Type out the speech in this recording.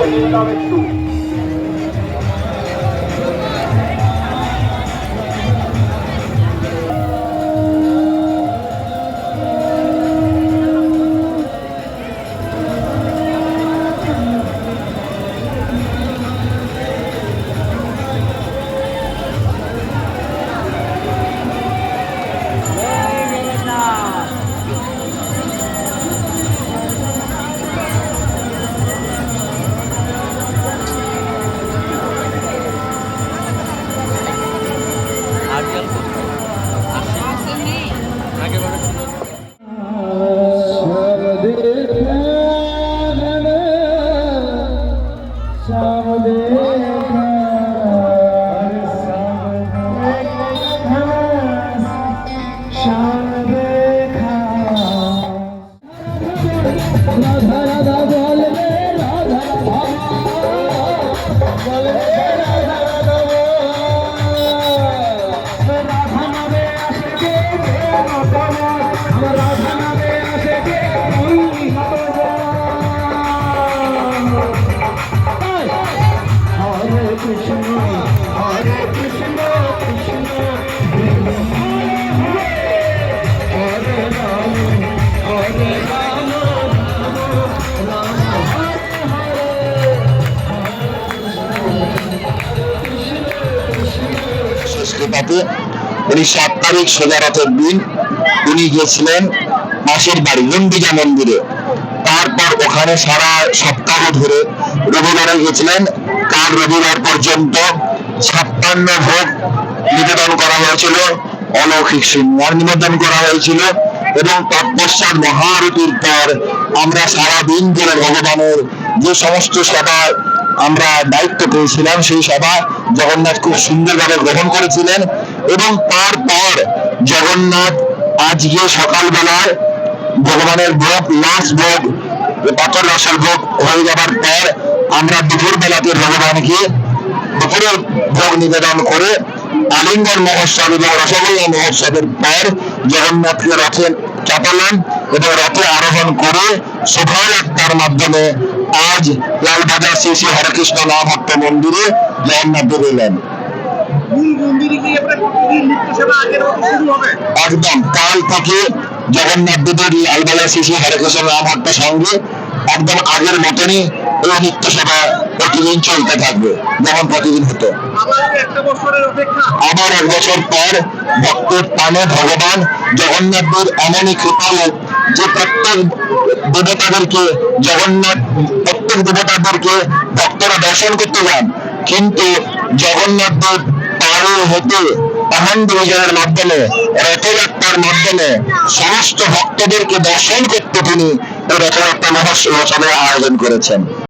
Wait, not a ষষ্ঠীটাতে উনি সাত তারিখ সোজা রথের দিন উনি গিয়েছিলেন মাসির বাড়ি মন্দিরে। তারপর ওখানে সারা সপ্তাহ ধরে রবিবারে গেছিলেন। রবিবার পর্যন্ত ছাপ্পান্ন ভোগ নিবেদন করা হয়েছিল, অলৌকিক সিংহার নিবেদন করা হয়েছিল এবং তৎপশ্চাৎ মহারতির পর আমরা সারা দিন ধরে ভগবানের যে সমস্ত সেবা আমরা দায়িত্ব পেয়েছিলাম সেই সেবা জগন্নাথ খুব সুন্দরভাবে গ্রহণ করেছিলেন এবং তারপর জগন্নাথ আজকে সকালবেলায় ভগবানের ভোগ লাস্ট ভোগ, পাথর রসের ভোগ হয়ে যাবার পর আমরা দুপুর বেলাতে ভগবানকে দুপুরের ভোগ নিবেদন করে আলিঙ্গন মহোৎসব এবং রসগোল্লা মহোৎসবের পর জগন্নাথকে রথে চাপালাম এবং রথে আরোহণ করে শোভাযাত্রার মাধ্যমে আজ লালবাজার শ্রী শ্রী হরেকৃষ্ণ মন্দিরে এলেন মূল মন্দিরে শুরু হবে। একদম কাল থেকে জগন্নাথ দেবের লালবাজার শ্রী শ্রী হরেকৃষ্ণ মহাভক্ত সঙ্গে একদম আগের মতনই এই নিত্য সেবা প্রতিদিন চলতে থাকবে যেমন প্রতিদিন হতো। আবার এক বছর পর ভক্তের টানে ভগবান জগন্নাথদের এমনই কৃপালু যে প্রত্যেক দেবতাদেরকে জগন্নাথ প্রত্যেক দেবতাদেরকে ভক্তরা দর্শন করতে যান। কিন্তু জগন্নাথ দেব পারে হতে আনন্দ বিজয়ের মাধ্যমে, রথযাত্রার মাধ্যমে সমস্ত ভক্তদেরকে দর্শন করতে তিনি রথযাত্রা মহোৎসবের আয়োজন করেছেন।